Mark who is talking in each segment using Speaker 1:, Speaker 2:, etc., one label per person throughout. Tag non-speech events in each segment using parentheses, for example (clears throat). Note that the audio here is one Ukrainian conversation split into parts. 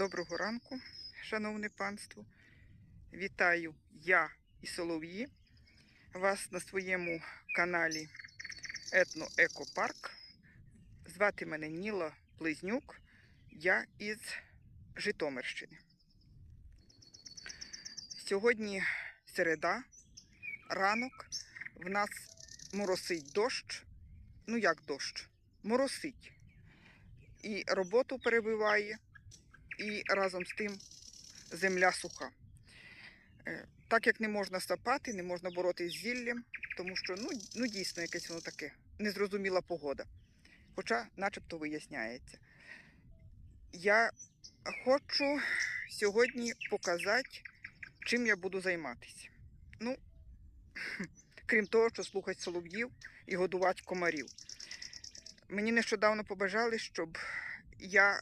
Speaker 1: Доброго ранку, шановне панство. Вітаю я і Солов'ї вас на своєму каналі Етно Екопарк. Звати мене Ніла Близнюк. Я із Житомирщини. Сьогодні середа, ранок. В нас моросить дощ. Ну як дощ? Моросить. І роботу перебиває, і разом з тим земля суха. Е, Так як не можна сапати, не можна боротися з зіллям, тому що ну, ну дійсно якесь воно таке незрозуміла погода. Хоча начебто виясняється. Я хочу сьогодні показати, чим я буду займатися. Ну, (laughs) крім того, що слухати солов'їв і годувати комарів. Мені нещодавно побажали, щоб я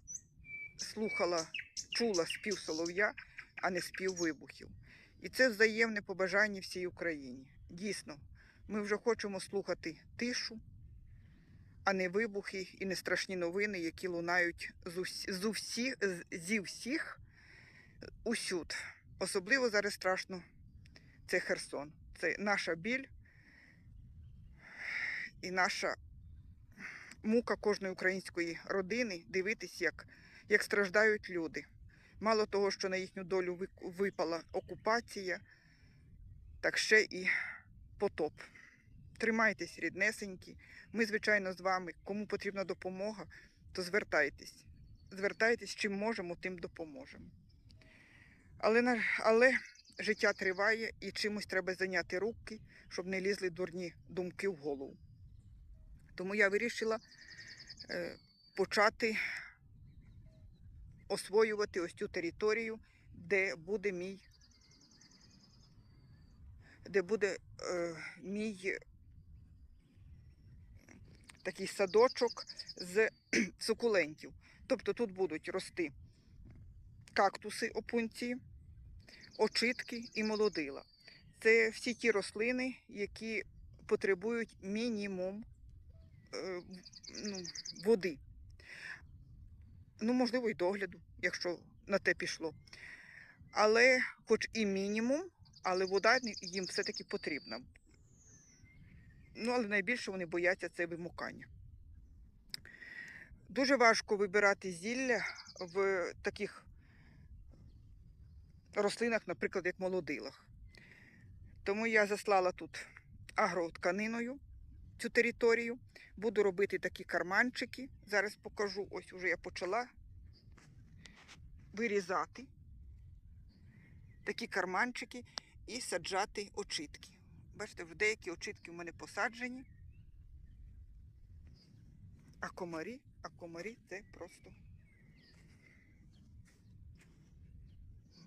Speaker 1: слухала, чула спів солов'я, а не спів вибухів. І це взаємне побажання всій Україні. Дійсно, ми вже хочемо слухати тишу, а не вибухи і не страшні новини, які лунають з усі, з усі, зі всіх усюд. Особливо зараз страшно це Херсон. Це наша біль і наша мука кожної української родини дивитись, як, як страждають люди. Мало того, що на їхню долю випала окупація, так ще і потоп. Тримайтесь, ріднесенькі. Ми, звичайно, з вами. Кому потрібна допомога, то звертайтесь. Звертайтесь, чим можемо, тим допоможемо. Але, але життя триває і чимось треба зайняти руки, щоб не лізли дурні думки в голову. Тому я вирішила е, почати освоювати ось цю територію, де буде мій, де буде е, мій такий садочок з (clears throat) сукулентів. Тобто тут будуть рости кактуси опунції, очитки і молодила. Це всі ті рослини, які потребують мінімум е, ну, води. Ну, можливо, і догляду, якщо на те пішло. Але, хоч і мінімум, але вода їм все-таки потрібна. Ну, але найбільше вони бояться це вимукання. Дуже важко вибирати зілля в таких рослинах, наприклад, як молодилах. Тому я заслала тут агротканиною цю територію. Буду робити такі карманчики. Зараз покажу. Ось уже я почала вирізати такі карманчики і саджати очитки. Бачите, в деякі очитки в мене посаджені. А комарі, а комарі це просто.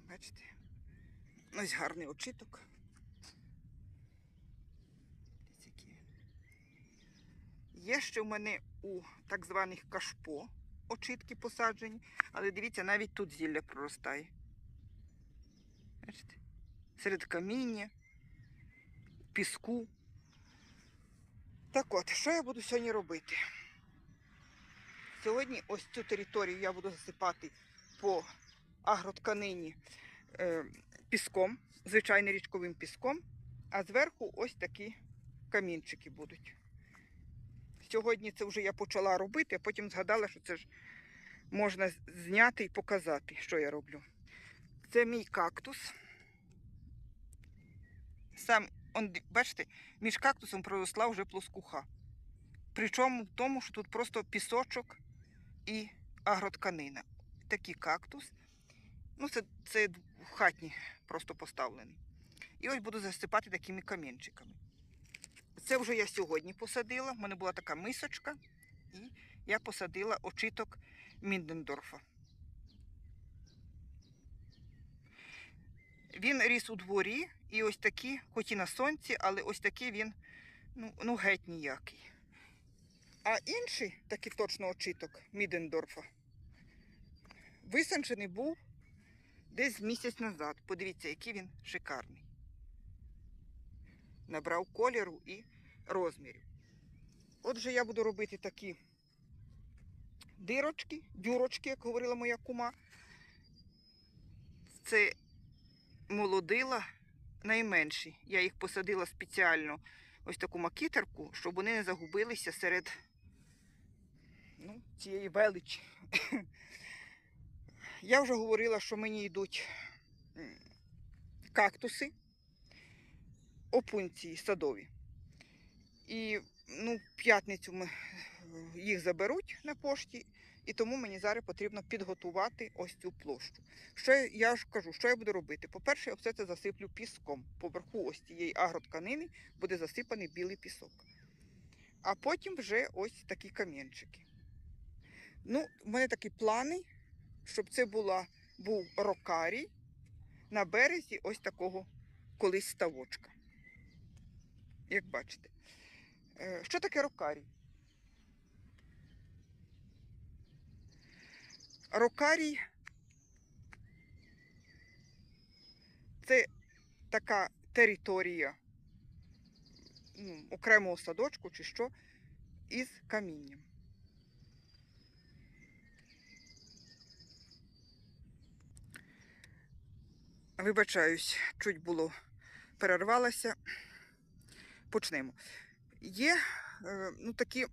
Speaker 1: Бачите? Ось гарний очиток. Дивіться, який він. Є ще в мене у так званих кашпо очитки посаджені, але дивіться, навіть тут зілля проростає. Бачите? Серед каміння, піску. Так от, що я буду сьогодні робити? Сьогодні ось цю територію я буду засипати по агротканині е, піском, звичайним річковим піском, а зверху ось такі камінчики будуть. Сьогодні це вже я почала робити, а потім згадала, що це ж можна зняти і показати, що я роблю. Це мій кактус. Сам, он, бачите, між кактусом проросла вже плоскуха. Причому в тому, що тут просто пісочок і агротканина. Такий кактус. Ну, це, це хатній просто поставлений. І ось буду засипати такими камінчиками. Це вже я сьогодні посадила. В мене була така мисочка, і я посадила очиток Міндендорфа. Він ріс у дворі, і ось такі, хоч і на сонці, але ось такий він ну, ну геть ніякий. А інший, такий точно очиток Мідендорфа, висаджений був десь місяць назад. Подивіться, який він шикарний. Набрав кольору і розмірів. Отже, я буду робити такі дирочки, дюрочки, як говорила моя кума. це молодила найменші. Я їх посадила спеціально ось таку макітерку, щоб вони не загубилися серед ну, цієї величі. (laughs) Я вже говорила, що мені йдуть кактуси, опунції садові. І ну, в п'ятницю ми, е, їх заберуть на пошті, і тому мені зараз потрібно підготувати ось цю площу. Що я- ж кажу, що я буду робити? По-перше, я все це засиплю піском. Поверху ось цієї агротканини буде засипаний білий пісок. А потім вже ось такі камінчики. Ну, в мене такі плани, щоб це була, був рокарій на березі ось такого колись ставочка. Як бачите. Е, Що таке рокарій? Рокарій це така територія ну, окремого садочку чи що із камінням. Вибачаюсь, чуть було перервалася. Почнемо. Є е, ну, такі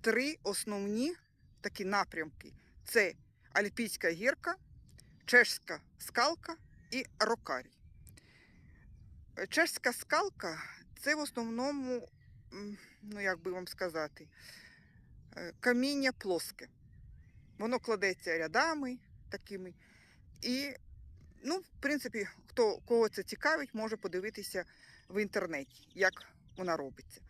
Speaker 1: три основні такі напрямки: це Альпійська гірка, Чешська скалка і Рокарій. Чешська скалка це в основному, ну як би вам сказати, е, каміння плоске. Воно кладеться рядами такими. І, ну, в принципі, хто кого це цікавить, може подивитися в інтернеті, як вона робиться.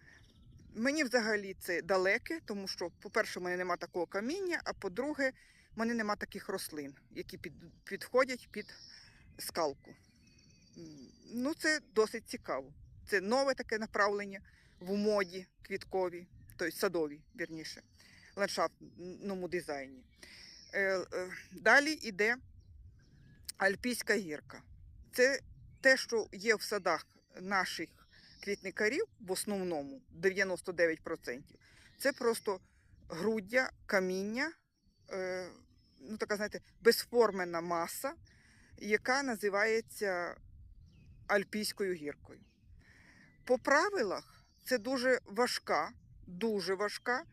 Speaker 1: Мені взагалі це далеке, тому що, по-перше, в мене нема такого каміння, а по-друге, в мене нема таких рослин, які під, підходять під скалку. Ну, це досить цікаво. Це нове таке направлення в моді квітковій, тобто садовій, вірніше, ландшафтному дизайні. Е, е, Далі йде Альпійська гірка. Це те, що є в садах наших квітникарів, в основному 99%, це просто груддя, каміння, е, ну така, знаєте, безформена маса, яка називається Альпійською гіркою. По правилах це дуже важка, дуже важка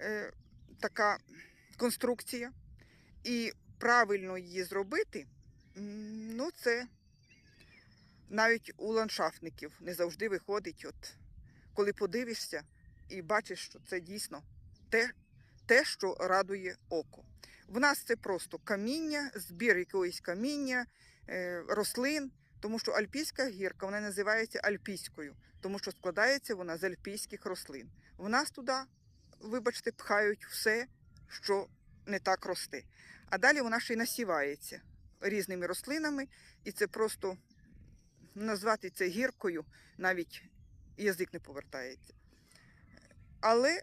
Speaker 1: е, така конструкція. І правильно її зробити, ну це навіть у ландшафтників не завжди виходить, от коли подивишся і бачиш, що це дійсно те, те, що радує око. В нас це просто каміння, збір якогось каміння, е, рослин, тому що альпійська гірка вона називається альпійською, тому що складається вона з альпійських рослин. В нас туди, вибачте, пхають все, що не так росте. А далі вона ще й насівається різними рослинами, і це просто назвати це гіркою, навіть язик не повертається. Але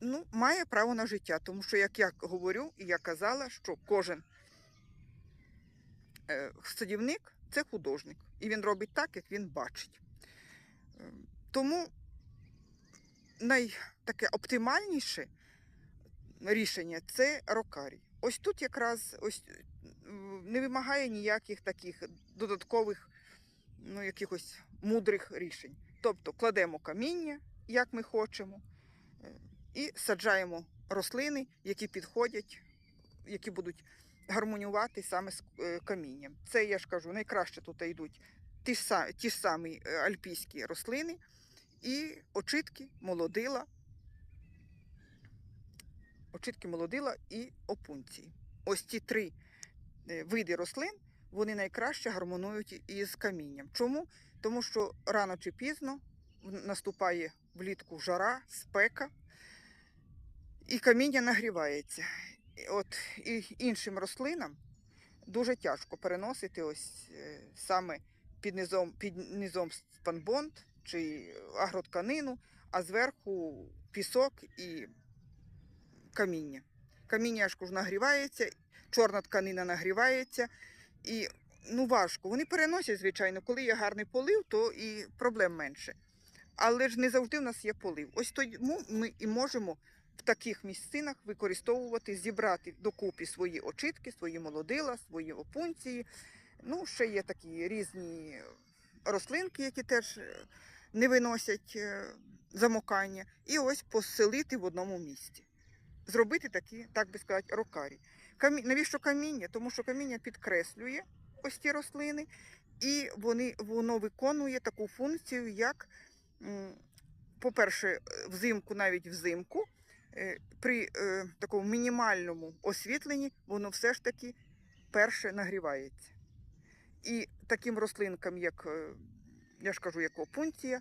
Speaker 1: ну, має право на життя, тому що, як я говорю, і я казала, що кожен е, садівник це художник, і він робить так, як він бачить. Тому най, таке оптимальніше рішення це рокарій. Ось тут якраз ось не вимагає ніяких таких додаткових ну, якихось мудрих рішень. Тобто кладемо каміння, як ми хочемо, е, і саджаємо рослини, які підходять, які будуть гармонювати саме з е, камінням. Це я ж кажу, найкраще тут йдуть ті ж, ті ж самі е, альпійські рослини і очитки, молодила, очитки молодила і опунції. Ось ці три види рослин вони найкраще гармонують із камінням. Чому? Тому що рано чи пізно наступає влітку жара, спека, і каміння нагрівається. От і іншим рослинам дуже тяжко переносити ось е, саме під низом, під низом спанбонд чи агротканину, а зверху пісок і каміння. Каміння ж нагрівається, чорна тканина нагрівається, і ну важко. Вони переносять, звичайно, коли є гарний полив, то і проблем менше. Але ж не завжди в нас є полив. Ось тому ми і можемо в таких місцинах використовувати, зібрати докупі свої очитки, свої молодила, свої опунції, Ну, ще є такі різні рослинки, які теж е, не виносять е, замокання. І ось поселити в одному місці. Зробити такі, так би сказати, рокарі. Камі... Навіщо каміння? Тому що каміння підкреслює ось ті рослини, і вони, воно виконує таку функцію, як, по-перше, е, взимку, навіть взимку, е, при е, такому мінімальному освітленні, воно все ж таки перше нагрівається. І таким рослинкам, як я ж кажу, як опунція,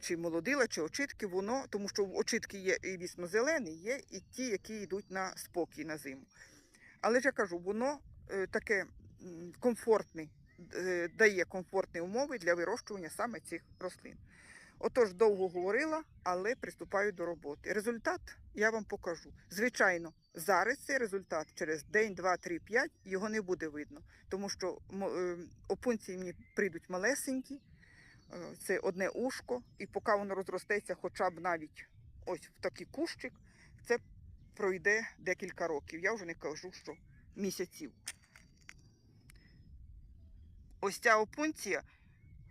Speaker 1: чи молодила, чи очитки, воно, тому що очитки є і вісно зелені, є і ті, які йдуть на спокій на зиму. Але ж я кажу, воно е, таке комфортне, е, дає комфортні умови для вирощування саме цих рослин. Отож, довго говорила, але приступаю до роботи. Результат я вам покажу. Звичайно, зараз цей результат через день, два, три, п'ять його не буде видно, тому що е, опунції мені прийдуть малесенькі, е, це одне ушко, і поки воно розростеться хоча б навіть ось в такий кущик, це пройде декілька років. Я вже не кажу, що місяців. Ось ця опунція,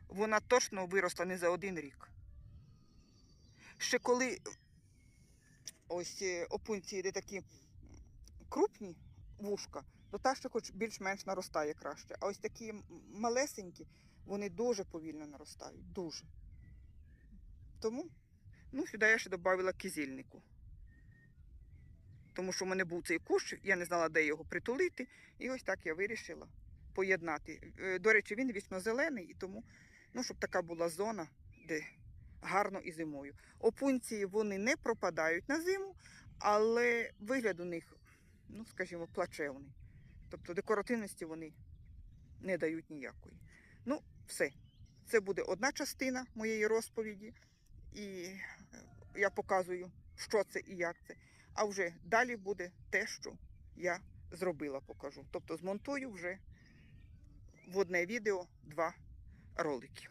Speaker 1: вона точно виросла не за один рік. Ще коли ось е, опунції де такі крупні вушка, то та ще хоч більш-менш наростає краще. А ось такі малесенькі, вони дуже повільно наростають. Дуже. Тому ну, сюди я ще додала кизільнику. Тому що в мене був цей кущ, я не знала, де його притулити. І ось так я вирішила поєднати. Е, До речі, він вічно зелений, і тому, ну, щоб така була зона, де гарно і зимою. Опунції вони не пропадають на зиму, але вигляд у них, ну, скажімо, плачевний. Тобто декоративності вони не дають ніякої. Ну, все. Це буде одна частина моєї розповіді, і е, я показую, що це і як це. А вже далі буде те, що я зробила, покажу. Тобто змонтую вже в одне відео два ролики.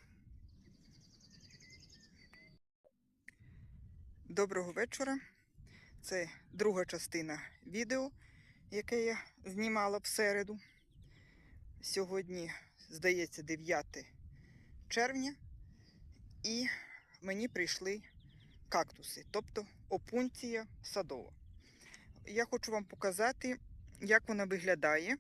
Speaker 1: Доброго вечора. Це друга частина відео, яке я знімала в середу. Сьогодні, здається, 9 червня, і мені прийшли кактуси, тобто опунція садова. Я хочу вам показати, як вона виглядає.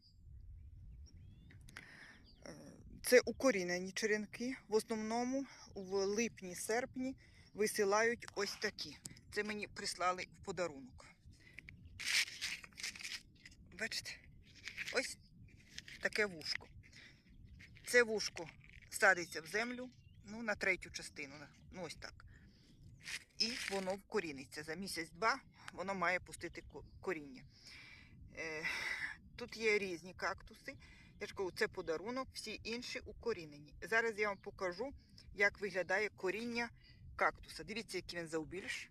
Speaker 1: Це укорінені черенки. В основному в липні-серпні висилають ось такі. Це мені прислали в подарунок. Бачите? Ось таке вушко. Це вушко садиться в землю, ну, на третю частину. Ну, ось так. І воно вкоріниться. За місяць-два воно має пустити коріння. Е, тут є різні кактуси. Я ж кажу, це подарунок, всі інші укорінені. Зараз я вам покажу, як виглядає коріння кактуса. Дивіться, який він завбільш.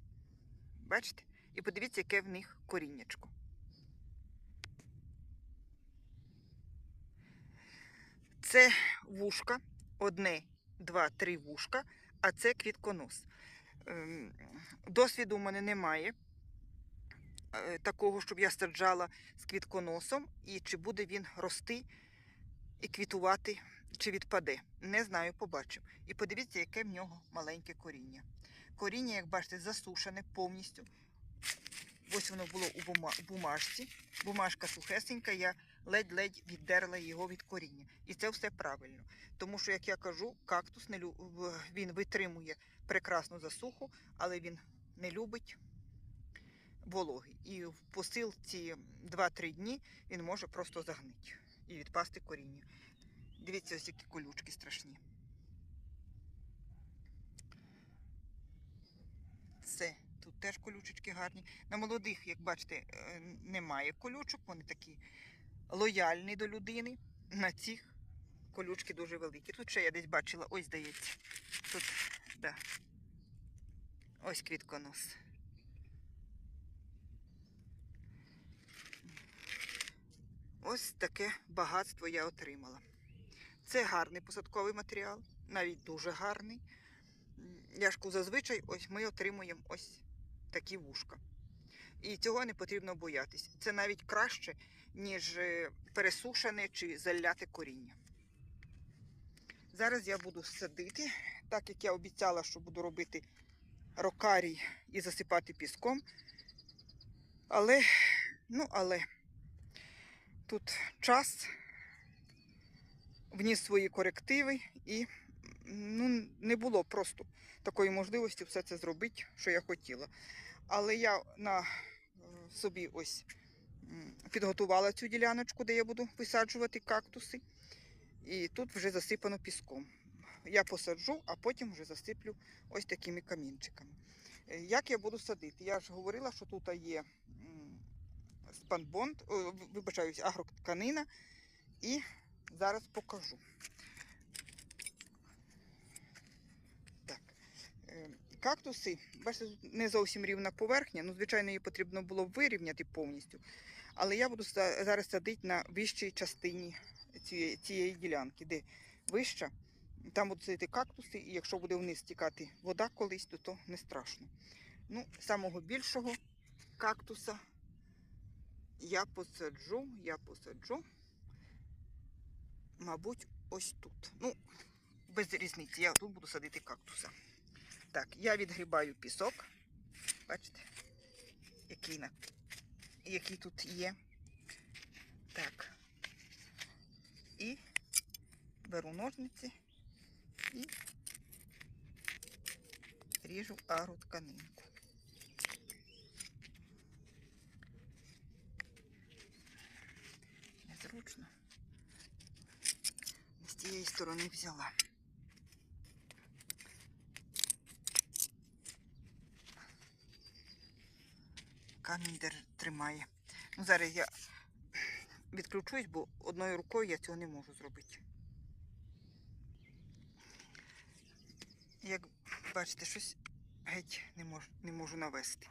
Speaker 1: Бачите? І подивіться, яке в них коріннячко. Це вушка, одне, два, три вушка, а це квітконос. Ем, Досвіду у мене немає е, такого, щоб я саджала з квітконосом, і чи буде він рости і квітувати, чи відпаде. Не знаю, побачимо. І подивіться, яке в нього маленьке коріння. Коріння, як бачите, засушене повністю. Ось воно було у бумажці. Бумажка сухесенька, я ледь-ледь віддерла його від коріння. І це все правильно. Тому що, як я кажу, кактус не лю- він витримує прекрасну засуху, але він не любить вологи. І в посилці 2-3 дні він може просто загнити і відпасти коріння. Дивіться, ось які колючки страшні. Це тут теж колючечки гарні. На молодих, як бачите, е, немає колючок, вони такі лояльні до людини. На цих колючки дуже великі. Тут ще я десь бачила, ось здається. Тут, да. Ось квітконос. Ось таке багатство я отримала. Це гарний посадковий матеріал, навіть дуже гарний. М, Я ж кажу, зазвичай ось ми отримуємо ось такі вушка. І цього не потрібно боятись. Це навіть краще, ніж е, пересушене чи заляте коріння. Зараз я буду садити, так як я обіцяла, що буду робити рокарій і засипати піском. Але, ну, але тут час вніс свої корективи і ну, не було просто такої можливості все це зробити, що я хотіла. Але я на е, собі ось підготувала цю діляночку, де я буду висаджувати кактуси. І тут вже засипано піском. Я посаджу, а потім вже засиплю ось такими камінчиками. Е, Як я буду садити? Я ж говорила, що тут є спанбонд, вибачаюсь, агротканина. І зараз покажу. Так. е, Кактуси, бачите, не зовсім рівна поверхня. Ну, звичайно, її потрібно було вирівняти повністю. Але я буду зараз садити на вищій частині цієї, цієї ділянки, де вища. Там будуть сидіти кактуси, і якщо буде вниз стікати вода колись, то то не страшно. Ну, самого більшого кактуса я посаджу, я посаджу, мабуть, ось тут. Ну, без різниці, я тут буду садити кактуса. Так, я відгрібаю пісок. Бачите, який, на... який тут є. Так. І беру ножниці і ріжу агротканинку. Незручно. З тієї сторони взяла. Камінь тримає. Ну, зараз я відключусь, бо одною рукою я цього не можу зробити. Як бачите, щось геть не можу, не можу навести.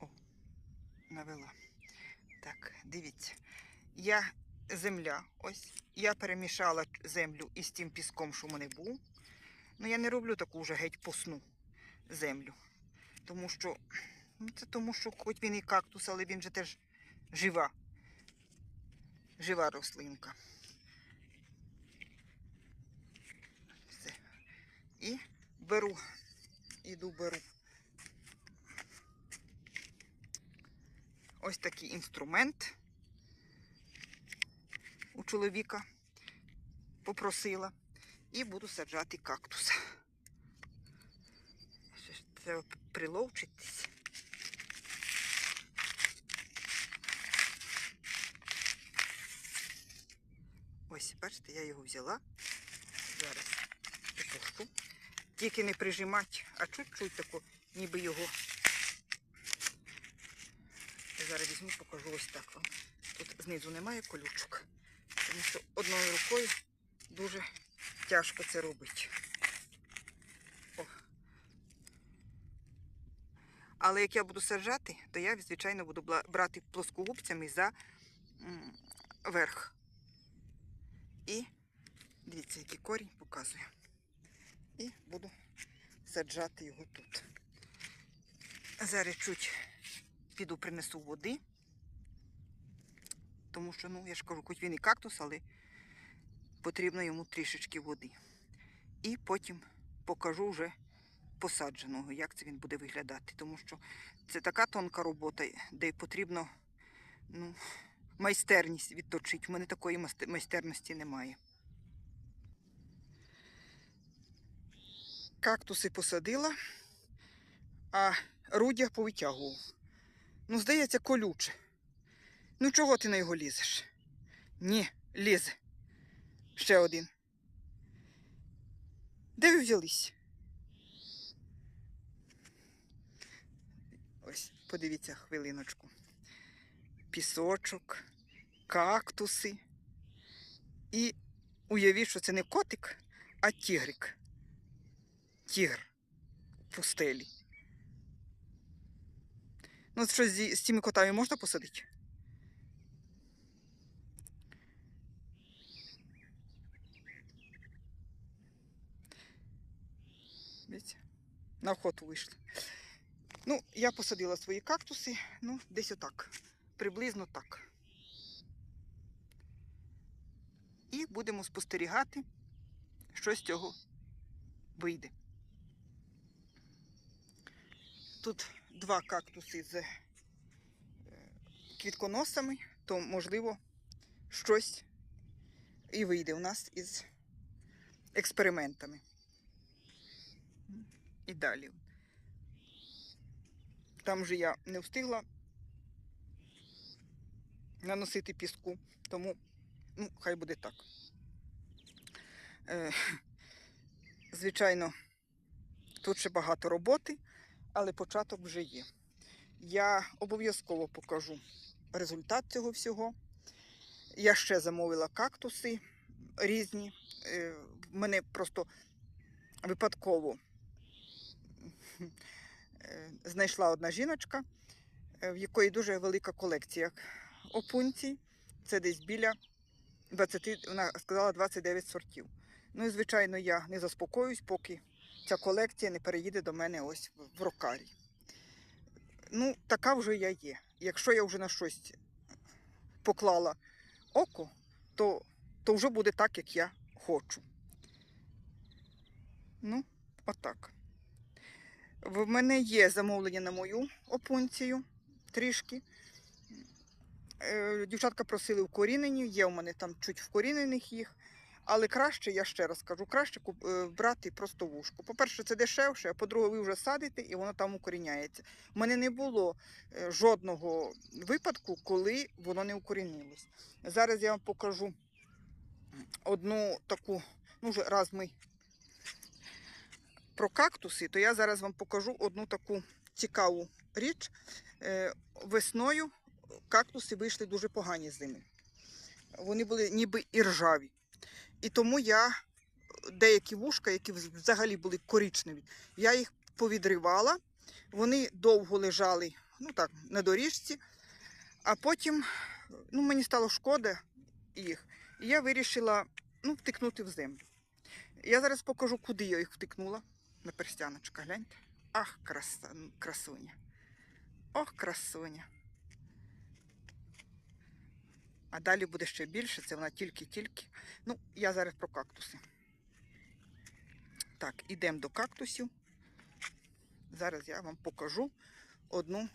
Speaker 1: О, навела. Так, дивіться. Я земля, ось. Я перемішала землю із тим піском, що в мене був. Ну, я не роблю таку вже геть посну землю. Тому що, ну, це тому що хоч він і кактус, але він же теж жива. Жива рослинка. Все. І беру, іду беру ось такий інструмент у чоловіка попросила і буду саджати кактус. Треба приловчитись. Ось, бачите, я його взяла. Зараз опущу. Тільки не прижимати, а чуть-чуть тако, ніби його. Зараз візьму, покажу ось так вам. Тут знизу немає колючок, тому що одною рукою дуже тяжко це робити. О. Але як я буду саджати, то я, звичайно, буду брати плоскогубцями за верх. І дивіться, який корінь показує. І буду саджати його тут. Зараз чуть піду принесу води. Тому що, ну, я ж кажу, хоч він і кактус, але потрібно йому трішечки води. І потім покажу вже посадженого, як це він буде виглядати. Тому що це така тонка робота, де потрібно ну, майстерність відточити. У мене такої майстерності немає. Кактуси посадила, а рудя повитягував. Ну, здається, колюче. Ну, чого ти на його лізеш? Ні, лізе. Ще один. Де ви взялись? Ось, подивіться хвилиночку. Пісочок, кактуси. І уявіть, що це не котик, а тігрик. Тігр в пустелі. Ну, що з, з цими котами можна посадити? Дивіться, на охоту вийшли. Ну, я посадила свої кактуси, ну, десь отак. Приблизно так. І будемо спостерігати, що з цього вийде. Тут два кактуси з е, квітконосами, то можливо щось і вийде у нас із експериментами. І далі. Там же я не встигла наносити піску, тому ну, хай буде так. Е, звичайно, тут ще багато роботи, але початок вже є. Я обов'язково покажу результат цього всього. Я ще замовила кактуси різні. Е, мене просто випадково (laughs) знайшла одна жіночка, е, в якої дуже велика колекція опунцій. Це десь біля 20, вона сказала 29 сортів. Ну і звичайно, я не заспокоюсь, поки ця колекція не переїде до мене ось в- в рокарі. Ну, така вже я є. Якщо я вже на щось поклала око, то, то вже буде так, як я хочу. Ну, отак. В мене є замовлення на мою опунцію трішки. Е, Дівчатка просили вкорінені, є у мене там чуть вкорінених їх. Але краще, я ще раз кажу, краще е, брати просто вушку. По-перше, це дешевше, а по-друге, ви вже садите і воно там укоріняється. У мене не було е, жодного випадку, коли воно не укорінилось. Зараз я вам покажу одну таку, ну вже раз ми про кактуси, то я зараз вам покажу одну таку цікаву річ. Е, Весною кактуси вийшли дуже погані з зими. Вони були ніби і ржаві. І тому я деякі вушка, які взагалі були коричневі, я їх повідривала. Вони довго лежали ну так, на доріжці, а потім ну, мені стало шкода їх. І я вирішила ну, втикнути в землю. Я зараз покажу, куди я їх втикнула. На перстяночка, гляньте. Ах, красуня. Ох, красуня. А далі буде ще більше, це вона тільки-тільки. Ну, я зараз про кактуси. Так, ідемо до кактусів. Зараз я вам покажу одну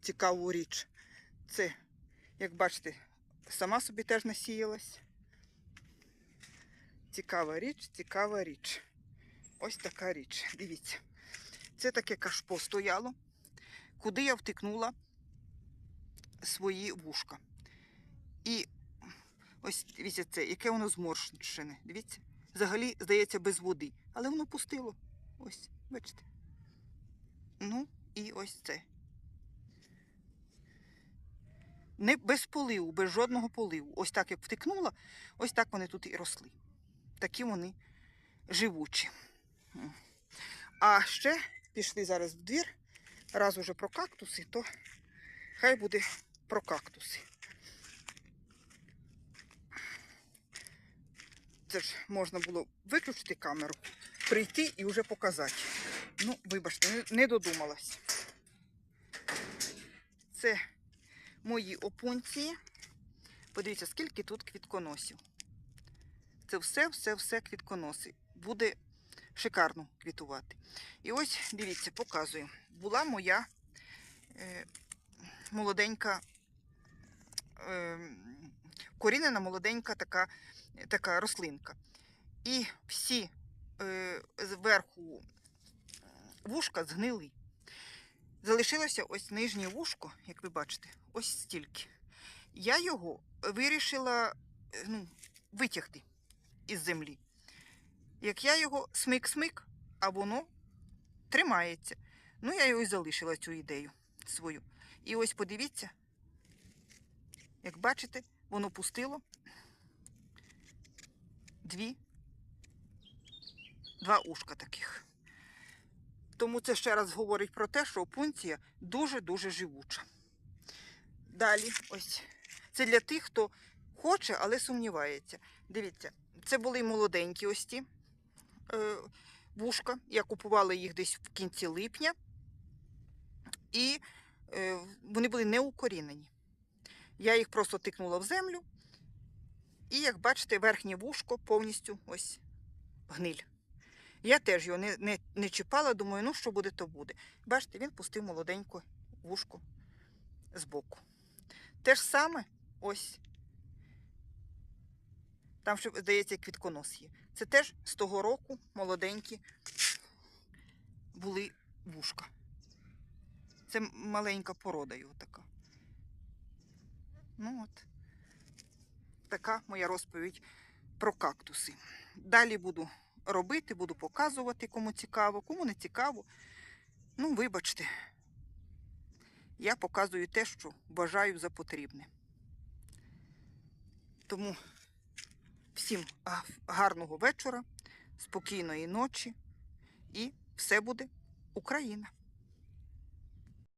Speaker 1: цікаву річ. Це, як бачите, сама собі теж насіялась. Цікава річ, цікава річ. Ось така річ. Дивіться. Це таке кашпо стояло, куди я втикнула свої вушка. І ось дивіться це, яке воно зморщене. Дивіться. Взагалі, здається, без води. Але воно пустило. Ось, бачите. Ну, і ось це. Не без поливу, без жодного поливу. Ось так як втикнула, ось так вони тут і росли. Такі вони живучі. А ще пішли зараз в двір. Раз уже про кактуси, то хай буде про кактуси. Це ж можна було виключити камеру, прийти і вже показати. Ну, вибачте, не, додумалась. Це мої опунції. Подивіться, скільки тут квітконосів. Це все, все, все квітконоси. Буде шикарно квітувати. І ось, дивіться, показую. Була моя е, молоденька, е, корінена молоденька така, така рослинка. І всі е, зверху вушка згнили. Залишилося ось нижнє вушко, як ви бачите, ось стільки. Я його вирішила е, ну, витягти із землі. Як я його смик-смик, а воно тримається. Ну, я його і залишила цю ідею свою. І ось подивіться, як бачите, воно пустило дві, два ушка таких. Тому це ще раз говорить про те, що опунція дуже-дуже живуча. Далі, ось це для тих, хто хоче, але сумнівається. Дивіться, це були молоденькі ось ті. Е, вушка. Я купувала їх десь в кінці липня. І е, вони були не укорінені. Я їх просто тикнула в землю. І, як бачите, верхнє вушко повністю ось гниль. Я теж його не, не, не чіпала, думаю, ну що буде, то буде. Бачите, він пустив молоденьку вушко збоку. Те ж саме ось. Там ще, здається, квітконос є. Це теж з того року молоденькі були вушка. Це маленька порода його така. Ну от. Така моя розповідь про кактуси. Далі буду робити, буду показувати, кому цікаво, кому не цікаво. Ну, вибачте. Я показую те, що вважаю за потрібне. Тому всім гарного вечора, спокійної ночі і все буде Україна!